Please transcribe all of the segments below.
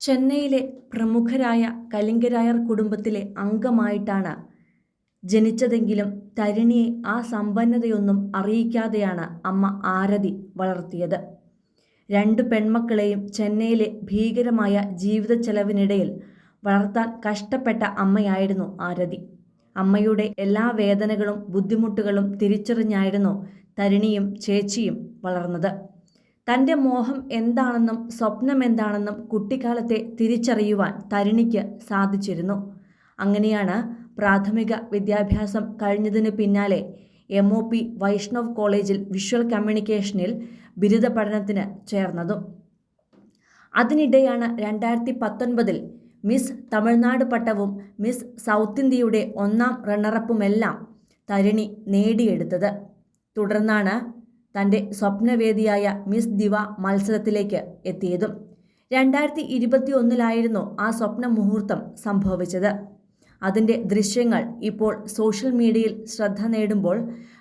ചെന്നൈയിലെ പ്രമുഖരായ കലിംഗരായർ കുടുംബത്തിലെ അംഗമായിട്ടാണ് ജനിച്ചതെങ്കിലും തരിണിയെ ആ സമ്പന്നതയൊന്നും അറിയിക്കാതെയാണ് അമ്മ ആരതി വളർത്തിയത്. രണ്ട് പെൺമക്കളെയും ചെന്നൈയിലെ ഭീകരമായ ജീവിത ചെലവിനിടയിൽ വളർത്താൻ കഷ്ടപ്പെട്ട അമ്മയായിരുന്നു ആരതി. അമ്മയുടെ എല്ലാ വേദനകളും ബുദ്ധിമുട്ടുകളും തിരിച്ചറിഞ്ഞായിരുന്നു തരിണിയും ചേച്ചിയും വളർന്നത്. തന്റെ മോഹം എന്താണെന്നും സ്വപ്നം എന്താണെന്നും കുട്ടിക്കാലത്തെ തിരിച്ചറിയുവാൻ തരുണിക്ക് സാധിച്ചിരുന്നു. അങ്ങനെയാണ് പ്രാഥമിക വിദ്യാഭ്യാസം കഴിഞ്ഞതിന് പിന്നാലെ എം ഒ പി വൈഷ്ണവ് കോളേജിൽ വിഷ്വൽ കമ്മ്യൂണിക്കേഷനിൽ ബിരുദ പഠനത്തിന് ചേർന്നതും. അതിനിടെയാണ് രണ്ടായിരത്തി പത്തൊൻപതിൽ മിസ് തമിഴ്നാട് പട്ടവും മിസ് സൗത്ത് ഇന്ത്യയുടെ ഒന്നാം റണ്ണറപ്പുമെല്ലാം തരിണി നേടിയെടുത്തത്. തുടർന്നാണ് തന്റെ സ്വപ്നവേദിയായ മിസ് ദിവ മത്സരത്തിലേക്ക് എത്തിയതും രണ്ടായിരത്തി ഇരുപത്തി ഒന്നിലായിരുന്നു ആ സ്വപ്ന മുഹൂർത്തം സംഭവിച്ചത്. അതിന്റെ ദൃശ്യങ്ങൾ ഇപ്പോൾ സോഷ്യൽ മീഡിയയിൽ ശ്രദ്ധ നേടുമ്പോൾ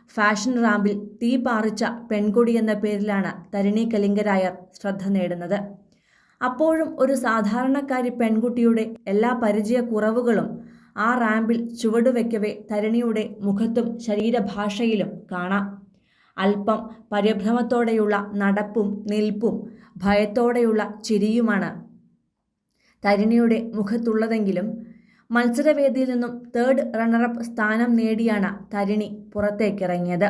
ഫാഷൻ റാമ്പിൽ തീ പാറിച്ച പെൺകൊടി എന്ന പേരിലാണ് തരിണി കലിംഗരായർ ശ്രദ്ധ നേടുന്നത്. അപ്പോഴും ഒരു സാധാരണക്കാരി പെൺകുട്ടിയുടെ എല്ലാ പരിചയക്കുറവുകളും ആ റാമ്പിൽ ചുവടുവെക്കവേ തരിണിയുടെ മുഖത്തും ശരീരഭാഷയിലും കാണാം. അല്പം പരിഭ്രമത്തോടെയുള്ള നടപ്പും നിൽപ്പും ഭയത്തോടെയുള്ള ചിരിയുമാണ്. തരിണിയുടെ മുഖത്തുള്ളതെങ്കിലും മത്സരവേദിയിൽ നിന്നും തേർഡ് റണ്ണറപ്പ് സ്ഥാനം നേടിയാണ് തരിണി പുറത്തേക്കിറങ്ങിയത്.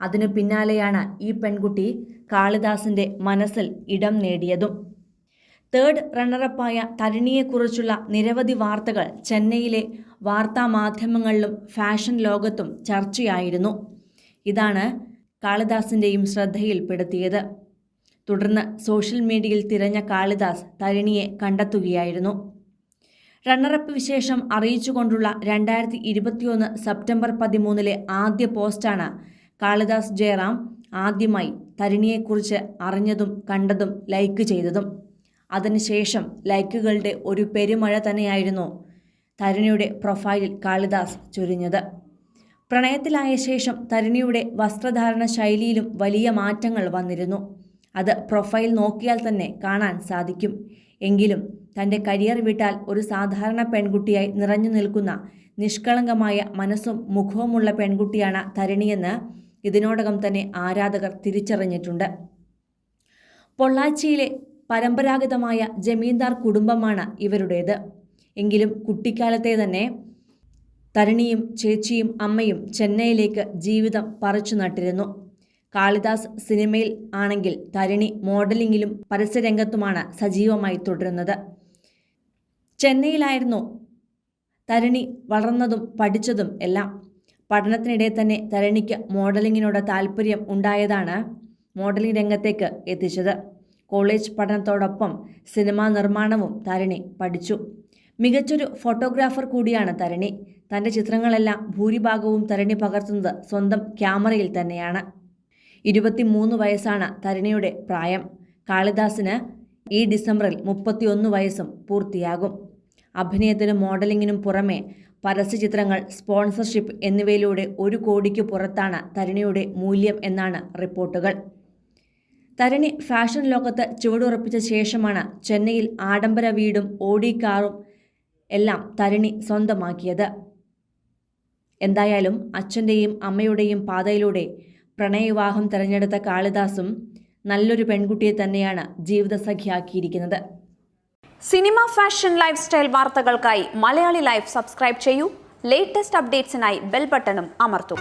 അതിനു പിന്നാലെയാണ് ഈ പെൺകുട്ടി കാളിദാസിന്റെ മനസ്സിൽ ഇടം നേടിയതും. തേർഡ് റണ്ണറപ്പായ തരിണിയെക്കുറിച്ചുള്ള നിരവധി വാർത്തകൾ ചെന്നൈയിലെ വാർത്താമാധ്യമങ്ങളിലും ഫാഷൻ ലോകത്തും ചർച്ചയായിരുന്നു. ഇതാണ് കാളിദാസിന്റെയും ശ്രദ്ധയിൽപ്പെടുത്തിയത്. തുടർന്ന് സോഷ്യൽ മീഡിയയിൽ തിരഞ്ഞ കാളിദാസ് തരിണിയെ കണ്ടെത്തുകയായിരുന്നു. റണ്ണറപ്പ് വിശേഷം അറിയിച്ചുകൊണ്ടുള്ള രണ്ടായിരത്തി ഇരുപത്തിയൊന്ന് സെപ്റ്റംബർ പതിമൂന്നിലെ ആദ്യ പോസ്റ്റാണ് കാളിദാസ് ജയറാം ആദ്യമായി തരിണിയെക്കുറിച്ച് അറിഞ്ഞതും കണ്ടതും ലൈക്ക് ചെയ്തതും. അതിനുശേഷം ലൈക്കുകളുടെ ഒരു പെരുമഴ തന്നെയായിരുന്നു തരുണിയുടെ പ്രൊഫൈലിൽ കാളിദാസ് ചൊരിഞ്ഞത്. പ്രണയത്തിലായ ശേഷം തരുണിയുടെ വസ്ത്രധാരണ ശൈലിയിലും വലിയ മാറ്റങ്ങൾ വന്നിരുന്നു. അത് പ്രൊഫൈൽ നോക്കിയാൽ തന്നെ കാണാൻ സാധിക്കും. എങ്കിലും തന്റെ കരിയർ വിട്ടാൽ ഒരു സാധാരണ പെൺകുട്ടിയായി നിറഞ്ഞു നിൽക്കുന്ന നിഷ്കളങ്കമായ മനസ്സും മുഖവുമുള്ള പെൺകുട്ടിയാണ് തരുണിയെന്ന് ഇതിനോടകം തന്നെ ആരാധകർ തിരിച്ചറിഞ്ഞിട്ടുണ്ട്. പൊള്ളാച്ചിയിലെ പരമ്പരാഗതമായ ജമീന്ദാർ കുടുംബമാണ് ഇവരുടേത്. എങ്കിലും കുട്ടിക്കാലത്തെ തന്നെ തരുണിയും ചേച്ചിയും അമ്മയും ചെന്നൈയിലേക്ക് ജീവിതം പറിച്ചു നട്ടിരുന്നു. കാളിദാസ് സിനിമയിൽ ആണെങ്കിൽ തരിണി മോഡലിംഗിലും പരസ്യരംഗത്തുമാണ് സജീവമായി തുടരുന്നത്. ചെന്നൈയിലായിരുന്നു തരിണി വളർന്നതും പഠിച്ചതും എല്ലാം. പഠനത്തിനിടെ തന്നെ തരണിക്ക് മോഡലിങ്ങിനോട് താല്പര്യം ഉണ്ടായതാണ് മോഡലിംഗ് രംഗത്തേക്ക് എത്തിച്ചത്. കോളേജ് പഠനത്തോടൊപ്പം സിനിമാ നിർമ്മാണവും തരിണി പഠിച്ചു. മികച്ചൊരു ഫോട്ടോഗ്രാഫർ കൂടിയാണ് തരണി. തന്റെ ചിത്രങ്ങളെല്ലാം ഭൂരിഭാഗവും തരണി പകർത്തുന്നത് സ്വന്തം ക്യാമറയിൽ തന്നെയാണ്. ഇരുപത്തിമൂന്ന് വയസ്സാണ് തരണിയുടെ പ്രായം. കാളിദാസിന് ഈ ഡിസംബറിൽ മുപ്പത്തിയൊന്ന് വയസ്സും പൂർത്തിയാകും. അഭിനയത്തിനും മോഡലിങ്ങിനും പുറമെ പരസ്യചിത്രങ്ങൾ സ്പോൺസർഷിപ്പ് എന്നിവയിലൂടെ ഒരു കോടിക്ക് പുറത്താണ് തരണിയുടെ മൂല്യം എന്നാണ് റിപ്പോർട്ടുകൾ. തരണി ഫാഷൻ ലോകത്ത് ചുവടുറപ്പിച്ച ശേഷമാണ് ചെന്നൈയിൽ ആഡംബര വീടും ഓടി കാറും എല്ലാം തരുണി സ്വന്തമാക്കിയത്. എന്തായാലും അച്ഛന്റെയും അമ്മയുടെയും പാതയിലൂടെ പ്രണയവിവാഹം തിരഞ്ഞെടുത്ത കാളിദാസും നല്ലൊരു പെൺകുട്ടിയെ തന്നെയാണ് ജീവിതസഖിയാക്കിയിരിക്കുന്നത്. സിനിമ ഫാഷൻ ലൈഫ് സ്റ്റൈൽ വാർത്തകൾക്കായി മലയാളി ലൈഫ് സബ്സ്ക്രൈബ് ചെയ്യൂ. ലേറ്റസ്റ്റ് അപ്ഡേറ്റ്സിനായി ബെൽ ബട്ടണും അമർത്തും.